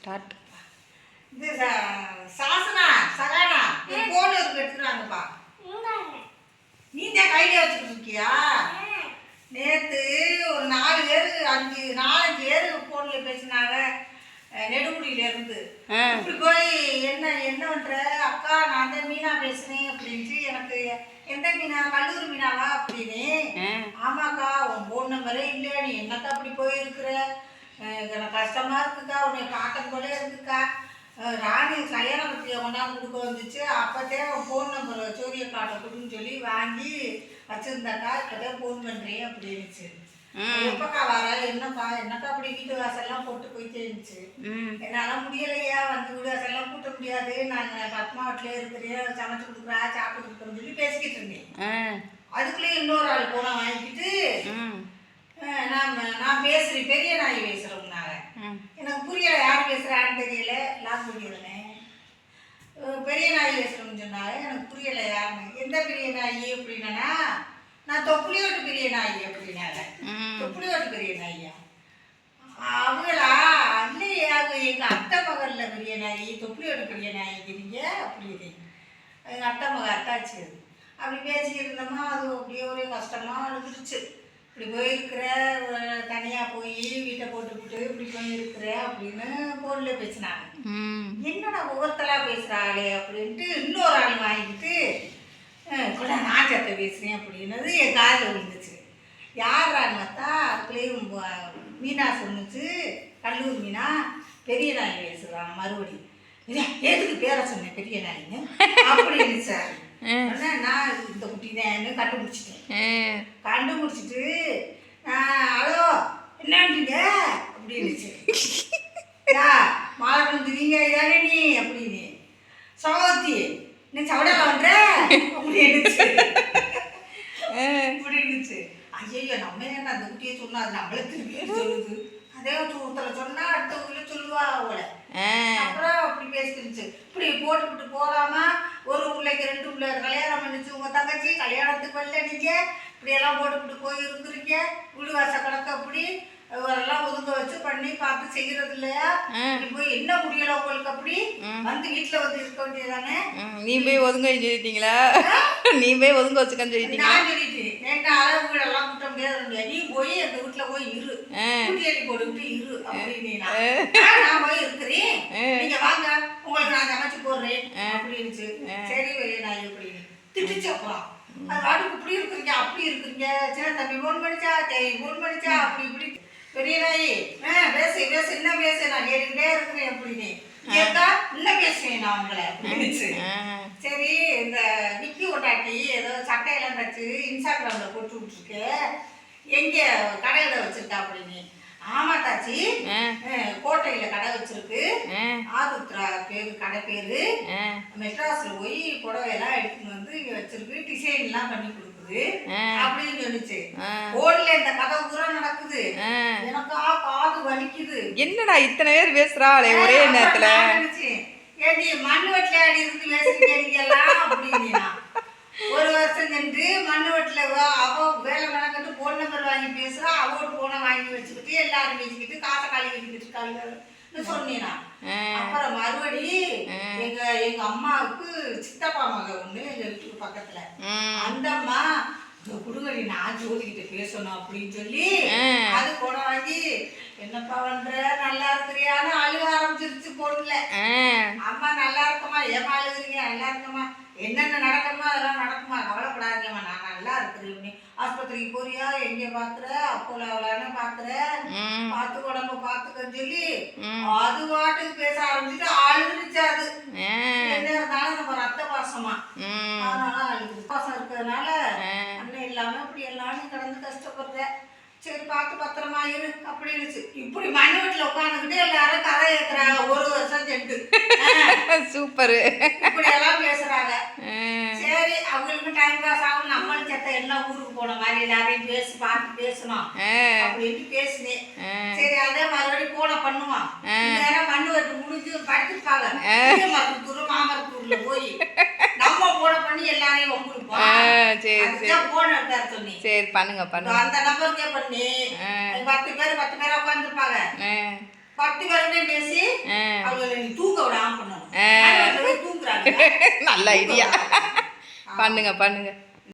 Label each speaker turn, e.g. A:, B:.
A: Start
B: இது சாசனா சகானா என் phone இருக்கு எடுத்துக்கிறாங்கப்பா. நீ தான் கையில வச்சுக்கிட்டு இருக்கியா? நேத்து ஒரு நாலு பேர் அஞ்சு நாலஞ்சு பேர் போன்ல பேசினாங்க அஹ், நெடுமுடியில இருந்து.
A: ஆ.
B: இப்படி போய் என்ன என்ன பண்ற? அக்கா நான் தான் மீனா பேசுனேன் அப்படின்ட்டு எனக்கு எந்த மீனா? கல்லூரி மீனாவா? அப்படின்னு. ஆமாக்கா உன் ஃபோன் நம்பரே இல்லை நீ என்னக்கா அப்படி போயிருக்கிற? எனக்கு கஷ்டமா இருக்குக்கா உன்னை பார்க்கறது போல இருக்குக்கா. ராணி கல்யாண பத்திரிகை கொண்டாந்து கொடுக்க வந்துச்சு அப்போதே ஃபோன் நம்பர் சூரிய காட்டை கொடுன்னு சொல்லி வாங்கி வச்சிருந்தாக்கா இப்போதே ஃபோன் பண்ணுறேன் அப்படின்னுச்சு. எப்பக்கா வர? என்னப்பா? என்னக்கா அப்படி வீட்டு வாசல்லாம் போட்டு போயிட்டே இருந்துச்சு? என்னால் முடியலையா வந்து வீடு வாசல்லாம் கூட்ட முடியாது. நாங்கள் பத்மாவட்டிலே இருக்கிறேன் சமைச்சு கொடுக்குறா சாப்பிட்டு கொடுக்குறோன்னு சொல்லி பேசிக்கிட்டு இருந்தேன். அதுக்குள்ளேயே இன்னொரு ஆள் போன அஹ், நான் நான் பேசுகிறேன் பெரிய நாய் பேசுகிறோம்னாங்க
A: ம்.
B: எனக்கு புரியலை யார் பேசுகிறான்னு தெரியல. லாக் பண்ணிடுறேன் பெரிய நாய் பேசுகிறோம்னு சொன்னாங்க. எனக்கு புரியலை யாருன்னு. எந்த பெரிய நாய் அப்படின்னா நான் தொப்புளியோட்டு பெரிய நாய் அப்படின்னாங்க தொப்புளியோட்டு பெரிய நாய்யா அவங்களா? இல்லையே எங்கள் அத்தை மகள்ல பெரிய நாய் தொப்புளியோட்டு பெரிய நாய்க்கிறீங்க அப்படின்னு எங்கள் அத்தை மக அத்தாச்சு அது. அப்படி பேசிக்கிட்டு இருந்தோமா அது அப்படியே ஒரே கஷ்டமாக அழுதுருச்சு. இப்படி போயிருக்கிற தனியாக போய் வீட்டை போட்டுவிட்டு இப்படி போயிருக்கிற அப்படின்னு ஃபோனில் பேசினாங்க. என்னடா ஒவ்வொருத்தலா பேசுகிறாளே அப்படின்ட்டு இன்னொரு ஆள் வாங்கிட்டு கூட நான் சத்த பேசுகிறேன் அப்படின்னது என் காதில் விழுந்துச்சு. யாரான்னு பார்த்தா அதுக்குள்ளேயும் மீனா சொன்னுச்சு. கல்லூர் மீனா பெரிய நாய் பேசுகிறான் மறுபடி. "இதே, எதுக்கு பேரை சொன்னேன் பெரிய நாயின்னு? அப்படின்னு சார். நான் இந்த குட்டி தான் கண்டுபிடிச்சிட்டேன். கண்டுபிடிச்சிட்டு ஹலோ என்னன்றீங்க? அப்படின்னுச்சு யா மாலை கொடுத்துறீங்க இதானே நீ? அப்படின்னு. சகோதரி நீ சவடால வந்த? அப்படின்னுச்சு அப்படின்னுச்சு ஐயோ நம்ம என்ன அந்த குட்டியை சொன்னா? அது நம்மளே திருப்பி சொல்லுது. அதே ஒருத்தரை சொன்னா அடுத்தவங்கள சொல்லுவா அவளை. அப்புறம் அப்படி பேசிருச்சு இப்படி போட்டுவிட்டு போகாம ஒரு பிள்ளைக்கு ரெண்டு பிள்ளை கல்யாணம் பண்ணிச்சு. உங்க தங்கச்சி கல்யாணத்துக்கு வரல நீங்க. இப்படி எல்லாம் போட்டுவிட்டு போய் இருக்கிறீங்க வீடு வாச கணக்கு அப்படி. எல்லாம் ஒதுங்க வச்சு பண்ணி பார்த்து செய்யறது இல்லையா? இப்படி போய் என்ன முடியல உங்களுக்கு அப்படி? வந்து வீட்டுல வந்து இருக்க வேண்டியதானே
A: நீ போய் ஒதுங்க சொல்லிட்டீங்களா? நீ போய் ஒதுங்க வச்சுக்கன்னு சொல்லிட்டீங்களா
B: நான் சொல்லிட்டேன். நேற்று அளவு வீடு எல்லாம் கூட்ட முடியாது. நீ போய் அந்த வீட்டுல போய் இரு. குட்டியடி போட்டுக்கிட்டு இரு அப்படின்னு நான் போய் இருக்கிறேன். நீங்க வாங்க. உங்களுக்கு நான் சமைச்சு போடுறேன். அப்படின்னுச்சு சரி நான் அப்படின்னு திட்டுச்சு அப்புறம் அது வாட்டுக்கு இப்படி இருக்கிறீங்க அப்படி இருக்கிறீங்க சின்ன தம்பி ஃபோன் பண்ணிச்சா? தேவி ஃபோன் பண்ணிச்சா? அப்படி இப்படி. பெரிய நாயி ஆ பேசு பேசு என்ன பேசு நான் கேட்டுக்கிட்டே இருக்கிறேன் அப்படின்னு. கேட்டா இன்னும் பேசுவேன் நான் உங்களை அப்படின்னுச்சு. சரி இந்த விக்கி ஒட்டாட்டி ஏதோ சட்டையெல்லாம் தச்சு இன்ஸ்டாகிராம்ல போட்டு விட்டுருக்கு. எங்க கடையில வச்சிருக்கா அப்படின்னு. ஆமா தாச்சி. கோட்டையில கடை வச்சிருக்கு. ஆதுத்ரா பேரு கடை பேரு. மெட்ராஸ்ல போய் புடவையெல்லாம் எடுத்துன்னு வந்து இங்க வச்சிருக்கு. டிசைன் எல்லாம் பண்ணி கொடுக்குது. அப்படின்னு சொல்லுச்சு. போன்ல இந்த கதை பூரா நடக்குது. எனக்கா காது வலிக்குது.
A: என்னடா இத்தனை பேர் பேசுறாளே ஒரே நேரத்துல.
B: ஏண்டி மண் வெட்டில அடி இருந்து பேசுறீங்க எல்லாம்? அப்படின்னா ஒரு வருஷம் சென்று மண் வெட்டில அவ வேலை மெனக்கட்டு போன் நம்பர் வாங்கி பேசுறா அவோட போனை வாங்கி வச்சுக்கிட்டு எல்லாரும் பேசிக்கிட்டு காசை காலி வச்சுக்கிட்டு இருக்காங்க சொன்னேன். அப்புறம் மறுபடி எங்க எங்க அம்மாவுக்கு சித்தப்பா மக ஒண்ணு எங்க வீட்டுக்கு பக்கத்துல. அந்த அம்மா "இதோ குடுங்கடி நான் ஜோதிகிட்ட பேசணும் அப்படின்னு சொல்லி அது போன வாங்கி என்னப்பா பண்ற? நல்லா இருக்கிறியான்னு அழுக ஆரம்பிச்சிருச்சு
A: ஆ.
B: அம்மா நல்லா இருக்குமா? ஏமா அழுகுறீங்க? நல்லா இருக்குமா? என்னென்ன நடக்குமோ அதெல்லாம் நடக்குமா? கவலைப்படாதீங்கம்மா. நான் நல்லா இருக்கிறேன். ஆஸ்பத்திரிக்கு போறியா? எங்க பாக்குற? அப்போல அவளான பாக்குற?
A: ம்.
B: பார்த்து உடம்பு பார்த்துக்கன்னு சொல்லி. அது பாட்டுக்கு பேச ஆரம்பிச்சுட்டு அழுதுருச்சு அது. என்ன இருந்தாலும் நம்ம ரத்த பாசமா. அதனால அழுது. பாசம் இருக்கிறதுனால அண்ணன் இல்லாம இப்படி எல்லாரும் கடந்து கஷ்டப்படுற. சரி பார்த்து பத்திரமா இரு அப்படின்னுச்சு. இப்படி மண் வீட்டுல உட்காந்துக்கிட்டு எல்லாரும் கதை கேட்கறாங்க ஒரு வருஷம் சென்று
A: சூப்பரு.
B: இப்படி எல்லாம் பேசுறாங்க
A: ஆ
B: சரி அவங்களுக்கு டைம் பாஸ் ஆகும் நம்மளும் செத்த எல்லாம் ஊருக்கு போன மாதிரி எல்லாரையும் பேசி பார்த்து பேசணும். அப்படின்ட்டு பேசினேன். சரி அதே மறுபடியும் போன பண்ணுவான். நேரம் மண்ணு வெட்டு முடிஞ்சு படுத்துப்பாங்க. மருத்துவ மாமருத்தூர்ல போய் நம்ம போன பண்ணி எல்லாரையும் வம்பிருப்போம்
A: சரி சரி.
B: அதுதான் போன எடுத்தாரு சொன்னேன்.
A: சரி பண்ணுங்க பண்ணுங்க.
B: அந்த நம்பருக்கே பண்ணி. பத்து பேர் பத்து பேரா உட்காந்துருப்பாங்க பத்து பேருமே பேசி தூங்க விடாம பண்ணணும்.
A: ஆ.
B: நடுவுல போய் தூங்குறாங்க
A: நல்ல ஐடியா பண்ணுங்க பண்ணுங்க.